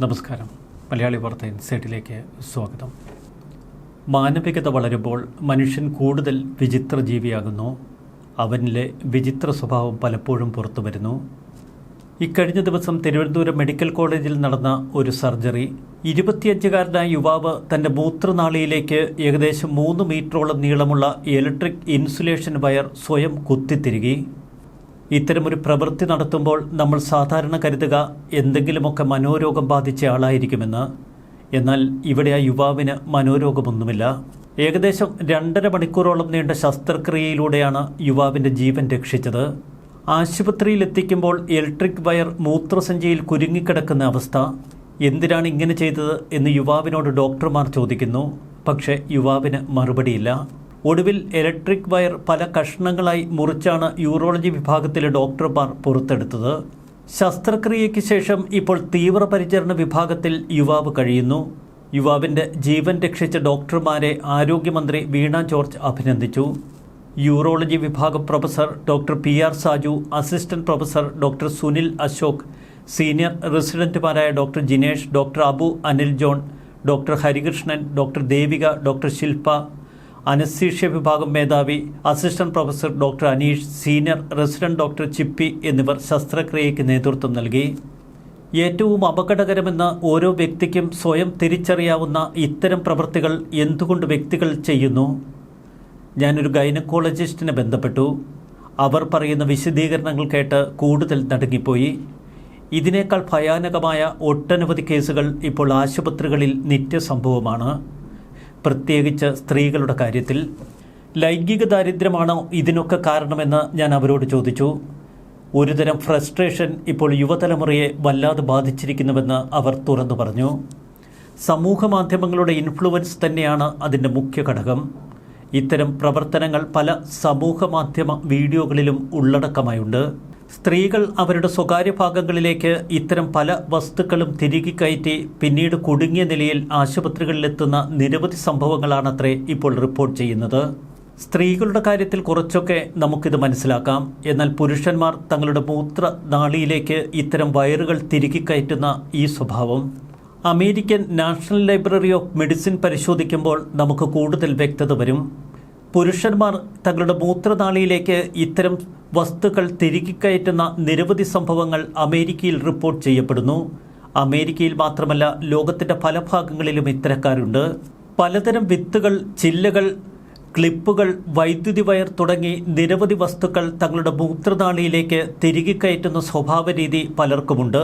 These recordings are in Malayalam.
നമസ്കാരം. മലയാളി വാർത്ത ഇൻസൈറ്റിലേക്ക് സ്വാഗതം. മാനവികത വളരുമ്പോൾ മനുഷ്യൻ കൂടുതൽ വിചിത്ര ജീവിയാകുന്നു. അവനിലെ വിചിത്ര സ്വഭാവം പലപ്പോഴും പുറത്തു വരുന്നു. ഇക്കഴിഞ്ഞ ദിവസം തിരുവനന്തപുരം മെഡിക്കൽ കോളേജിൽ നടന്ന ഒരു സർജറി ഇരുപത്തിയഞ്ചുകാരനായ യുവാവ് തന്റെ മൂത്രനാളിയിലേക്ക് ഏകദേശം മൂന്ന് മീറ്ററോളം നീളമുള്ള ഇലക്ട്രിക് ഇൻസുലേഷൻ വയർ സ്വയം കുത്തിത്തിരുകി. ഇത്തരമൊരു പ്രവൃത്തി നടത്തുമ്പോൾ നമ്മൾ സാധാരണ കരുതുക എന്തെങ്കിലുമൊക്കെ മനോരോഗം ബാധിച്ച ആളായിരിക്കുമെന്ന്. എന്നാൽ ഇവിടെ ആ യുവാവിന് മനോരോഗമൊന്നുമില്ല. ഏകദേശം രണ്ടര മണിക്കൂറോളം നീണ്ട ശസ്ത്രക്രിയയിലൂടെയാണ് യുവാവിന്റെ ജീവൻ രക്ഷിച്ചത്. ആശുപത്രിയിൽ എത്തിക്കുമ്പോൾ ഇലക്ട്രിക് വയർ മൂത്രസഞ്ചിയിൽ കുരുങ്ങിക്കിടക്കുന്ന അവസ്ഥ. എന്തിനാണ് ഇങ്ങനെ ചെയ്തത് എന്ന് യുവാവിനോട് ഡോക്ടർമാർ ചോദിക്കുന്നു. പക്ഷേ യുവാവിന് മറുപടിയില്ല. ഒടുവിൽ ഇലക്ട്രിക് വയർ പല കഷ്ണങ്ങളായി മുറിച്ചാണ് യൂറോളജി വിഭാഗത്തിലെ ഡോക്ടർമാർ പുറത്തെടുത്തത്. ശസ്ത്രക്രിയയ്ക്ക് ശേഷം ഇപ്പോൾ തീവ്രപരിചരണ വിഭാഗത്തിൽ യുവാവ് കഴിയുന്നു. യുവാവിന്റെ ജീവൻ രക്ഷിച്ച ഡോക്ടർമാരെ ആരോഗ്യമന്ത്രി വീണ ജോർജ് അഭിനന്ദിച്ചു. യൂറോളജി വിഭാഗം professor doctor P R Saju assistant professor doctor Sunil Ashok senior റെസിഡന്റുമാരായ doctor Jinesh doctor Abu Anil John doctor Harikrishnan doctor Devika doctor Shilpa anaesthesia വിഭാഗം മേധാവി assistant professor doctor Aneesh senior resident doctor Chippi എന്നിവർ ശസ്ത്രക്രിയയ്ക്ക് നേതൃത്വം നൽകി. ഏറ്റവും അപകടകരമെന്ന് ഓരോ വ്യക്തിക്കും സ്വയം തിരിച്ചറിയാവുന്ന ഇത്തരം പ്രവൃത്തികൾ എന്തുകൊണ്ട് വ്യക്തികൾ ചെയ്യുന്നു? ഞാനൊരു ഗൈനക്കോളജിസ്റ്റിനെ ബന്ധപ്പെട്ടു. അവർ പറയുന്ന വിശദീകരണങ്ങൾ കേട്ട് കൂടുതൽ നടുങ്ങിപ്പോയി. ഇതിനേക്കാൾ ഭയാനകമായ ഒട്ടനവധി കേസുകൾ ഇപ്പോൾ ആശുപത്രികളിൽ നിത്യസംഭവമാണ്. പ്രത്യേകിച്ച് സ്ത്രീകളുടെ കാര്യത്തിൽ ലൈംഗിക ദാരിദ്ര്യമാണോ ഇതിനൊക്കെ കാരണമെന്ന് ഞാൻ അവരോട് ചോദിച്ചു. ഒരുതരം ഫ്രസ്ട്രേഷൻ ഇപ്പോൾ യുവതലമുറയെ വല്ലാതെ ബാധിച്ചിരിക്കുന്നുവെന്ന് അവർ തുറന്നു പറഞ്ഞു. സമൂഹ മാധ്യമങ്ങളുടെ ഇൻഫ്ലുവൻസ് തന്നെയാണ് അതിന്റെ മുഖ്യ ഘടകം. ഇത്തരം പ്രവർത്തനങ്ങൾ പല സമൂഹ മാധ്യമ വീഡിയോകളിലും ഉള്ളടക്കമായുണ്ട്. സ്ത്രീകൾ അവരുടെ സ്വകാര്യ ഭാഗങ്ങളിലേക്ക് ഇത്തരം പല വസ്തുക്കളും തിരികെ കയറ്റി പിന്നീട് കുടുങ്ങിയ നിലയിൽ ആശുപത്രികളിലെത്തുന്ന നിരവധി സംഭവങ്ങളാണത്രേ ഇപ്പോൾ റിപ്പോർട്ട് ചെയ്യുന്നത്. സ്ത്രീകളുടെ കാര്യത്തിൽ കുറച്ചൊക്കെ നമുക്കിത് മനസ്സിലാക്കാം. എന്നാൽ പുരുഷന്മാർ തങ്ങളുടെ മൂത്ര നാളിയിലേക്ക് ഇത്തരം വയറുകൾ തിരികെ കയറ്റുന്ന ഈ സ്വഭാവം. American National Library of Medicine പരിശോധിക്കുമ്പോൾ നമുക്ക് കൂടുതൽ വ്യക്തത വരും. പുരുഷന്മാർ തങ്ങളുടെ മൂത്രനാളിയിലേക്ക് ഇത്തരം വസ്തുക്കൾ തിരികെ കയറ്റുന്ന നിരവധി സംഭവങ്ങൾ അമേരിക്കയിൽ റിപ്പോർട്ട് ചെയ്യപ്പെടുന്നു. അമേരിക്കയിൽ മാത്രമല്ല ലോകത്തിന്റെ പല ഭാഗങ്ങളിലും ഇത്തരക്കാരുണ്ട്. പലതരം വിത്തുകൾ ചില്ലകൾ ക്ലിപ്പുകൾ വൈദ്യുതി വയർ തുടങ്ങി നിരവധി വസ്തുക്കൾ തങ്ങളുടെ മൂത്രനാളിയിലേക്ക് തിരികെ കയറ്റുന്ന സ്വഭാവ രീതി പലർക്കുമുണ്ട്.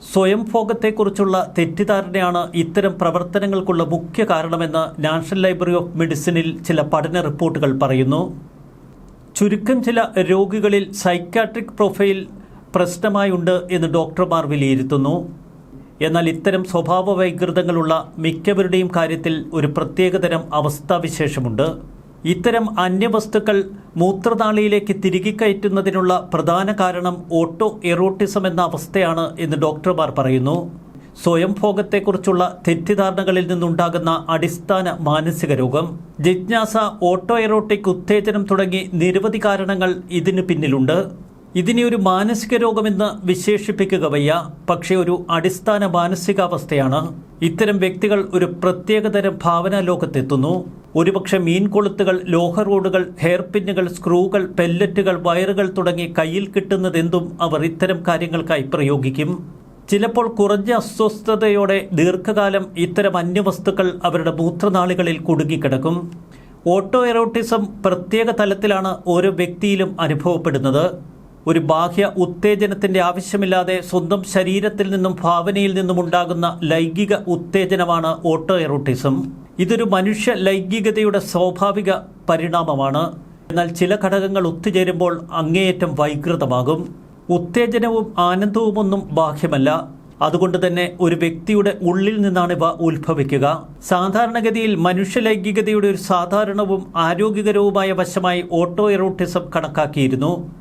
സ്വയം ഭോഗത്തെക്കുറിച്ചുള്ള തെറ്റിദ്ധാരണയാണ് ഇത്തരം പ്രവർത്തനങ്ങൾക്കുള്ള മുഖ്യ കാരണമെന്ന് നാഷണൽ ലൈബ്രറി ഓഫ് മെഡിസിനിൽ ചില പഠന റിപ്പോർട്ടുകൾ പറയുന്നു. ചുരുക്കം ചില രോഗികളിൽ സൈക്കാട്രിക് പ്രൊഫൈൽ പ്രശ്നമായുണ്ട് എന്ന് ഡോക്ടർമാർ വിലയിരുത്തുന്നു. എന്നാൽ ഇത്തരം സ്വഭാവ വൈകൃതങ്ങളുള്ള മിക്കവരുടെയും കാര്യത്തിൽ ഒരു പ്രത്യേകതരം അവസ്ഥാവിശേഷമുണ്ട്. ഇത്തരം അന്യവസ്തുക്കൾ മൂത്രനാളിയിലേക്ക് തിരികെ കയറ്റുന്നതിനുള്ള പ്രധാന കാരണം ഓട്ടോ എറോട്ടിസം എന്ന അവസ്ഥയാണ് എന്ന് ഡോക്ടർമാർ പറയുന്നു. സ്വയം ഭോഗത്തെക്കുറിച്ചുള്ള തെറ്റിദ്ധാരണകളിൽ നിന്നുണ്ടാകുന്ന അടിസ്ഥാന മാനസിക രോഗം ജിജ്ഞാസ ഓട്ടോ എറോട്ടിക് ഉത്തേജനം തുടങ്ങി നിരവധി കാരണങ്ങൾ ഇതിന് പിന്നിലുണ്ട്. ഇതിനെ ഒരു മാനസിക രോഗമെന്ന് വിശേഷിപ്പിക്കുക വയ്യ. പക്ഷേ ഒരു അടിസ്ഥാന മാനസികാവസ്ഥയാണ്. ഇത്തരം വ്യക്തികൾ ഒരു പ്രത്യേകതരം ഭാവനാ ലോകത്തെത്തുന്നു. ഒരുപക്ഷെ മീൻ കൊളുത്തുകൾ ലോഹ റോഡുകൾ ഹെയർ പിന്നുകൾ സ്ക്രൂകൾ പെല്ലറ്റുകൾ വയറുകൾ തുടങ്ങി കയ്യിൽ കിട്ടുന്നതെന്തും അവർ ഇത്തരം കാര്യങ്ങൾക്കായി പ്രയോഗിക്കും. ചിലപ്പോൾ കുറഞ്ഞ അസ്വസ്ഥതയോടെ ദീർഘകാലം ഇത്തരം അന്യവസ്തുക്കൾ അവരുടെ മൂത്രനാളികളിൽ കുടുങ്ങിക്കിടക്കും. ഓട്ടോ എറോട്ടിസം പ്രത്യേക തലത്തിലാണ് ഓരോ വ്യക്തിയിലും അനുഭവപ്പെടുന്നത്. ഒരു ബാഹ്യ ഉത്തേജനത്തിന്റെ ആവശ്യമില്ലാതെ സ്വന്തം ശരീരത്തിൽ നിന്നും ഭാവനയിൽ നിന്നും ഉണ്ടാകുന്ന ലൈംഗിക ഉത്തേജനമാണ് ഓട്ടോ എറോട്ടിസം ഇതൊരു മനുഷ്യ ലൈംഗികതയുടെ സ്വാഭാവിക പരിണാമമാണ്. എന്നാൽ ചില ഘടകങ്ങൾ ഒത്തുചേരുമ്പോൾ അങ്ങേയറ്റം വൈകൃതമാകും. ഉത്തേജനവും ആനന്ദവുമൊന്നും ബാഹ്യമല്ല. അതുകൊണ്ട് തന്നെ ഒരു വ്യക്തിയുടെ ഉള്ളിൽ നിന്നാണ് ഇവ ഉത്ഭവിക്കുക. സാധാരണഗതിയിൽ മനുഷ്യ ലൈംഗികതയുടെ ഒരു സാധാരണവും ആരോഗ്യകരവുമായ വശമായി ഓട്ടോ എറോട്ടിസം കണക്കാക്കിയിരുന്നു.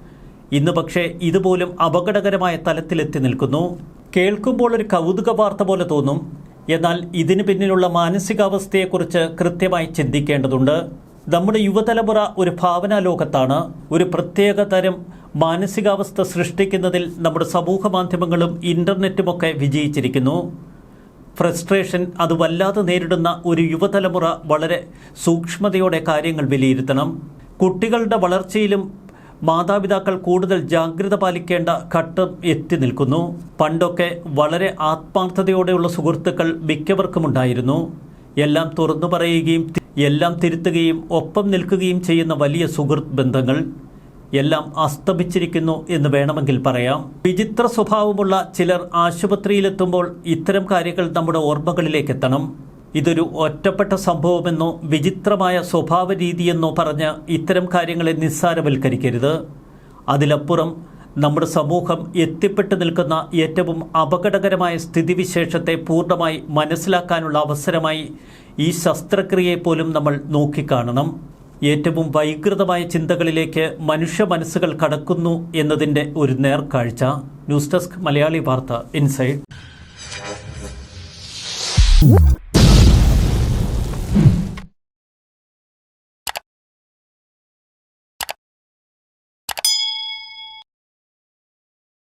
ഇന്ന് പക്ഷേ ഇതുപോലും അപകടകരമായ തലത്തിലെത്തി നിൽക്കുന്നു. കേൾക്കുമ്പോൾ ഒരു കൗതുക വാർത്ത പോലെ തോന്നും. എന്നാൽ ഇതിന് പിന്നിലുള്ള മാനസികാവസ്ഥയെക്കുറിച്ച് കൃത്യമായി ചിന്തിക്കേണ്ടതുണ്ട്. നമ്മുടെ യുവതലമുറ ഒരു ഭാവനാ ലോകത്താണ് ഒരു പ്രത്യേക തരം മാനസികാവസ്ഥ സൃഷ്ടിക്കുന്നതിൽ നമ്മുടെ സമൂഹ മാധ്യമങ്ങളും ഇന്റർനെറ്റുമൊക്കെ വിജയിച്ചിരിക്കുന്നു. ഫ്രസ്ട്രേഷൻ അത് വല്ലാതെ നേരിടുന്ന ഒരു യുവതലമുറ വളരെ സൂക്ഷ്മതയോടെ കാര്യങ്ങൾ വിലയിരുത്തണം. കുട്ടികളുടെ വളർച്ചയിലും മാതാപിതാക്കൾ കൂടുതൽ ജാഗ്രത പാലിക്കേണ്ട ഘട്ടം എത്തി നിൽക്കുന്നു. പണ്ടൊക്കെ വളരെ ആത്മാർത്ഥതയോടെയുള്ള സുഹൃത്തുക്കൾ മിക്കവർക്കുമുണ്ടായിരുന്നു എല്ലാം തുറന്നു പറയുകയും എല്ലാം തിരുത്തുകയും ഒപ്പം നിൽക്കുകയും ചെയ്യുന്ന വലിയ സുഹൃത്ത് ബന്ധങ്ങൾ എല്ലാം അസ്തമിച്ചിരിക്കുന്നു എന്ന് വേണമെങ്കിൽ പറയാം. വിചിത്ര സ്വഭാവമുള്ള ചിലർ ആശുപത്രിയിലെത്തുമ്പോൾ ഇത്തരം കാര്യങ്ങൾ നമ്മുടെ ഓർമ്മകളിലേക്ക് എത്തണം. ഇതൊരു ഒറ്റപ്പെട്ട സംഭവമെന്നോ വിചിത്രമായ സ്വഭാവ രീതിയെന്നോ പറഞ്ഞ് ഇത്തരം കാര്യങ്ങളെ നിസ്സാരവൽക്കരിക്കരുത്. അതിലപ്പുറം നമ്മുടെ സമൂഹം എത്തിപ്പെട്ടു നിൽക്കുന്ന ഏറ്റവും അപകടകരമായ സ്ഥിതിവിശേഷത്തെ പൂർണമായി മനസ്സിലാക്കാനുള്ള അവസരമായി ഈ ശസ്ത്രക്രിയയെ പോലും നമ്മൾ നോക്കിക്കാണണം. ഏറ്റവും വൈകൃതമായ ചിന്തകളിലേക്ക് മനുഷ്യ മനസ്സുകൾ കടക്കുന്നു എന്നതിന്റെ ഒരു നേർക്കാഴ്ച. ന്യൂസ് ഡെസ്ക് മലയാളി വാർത്ത ഇൻസൈഡ്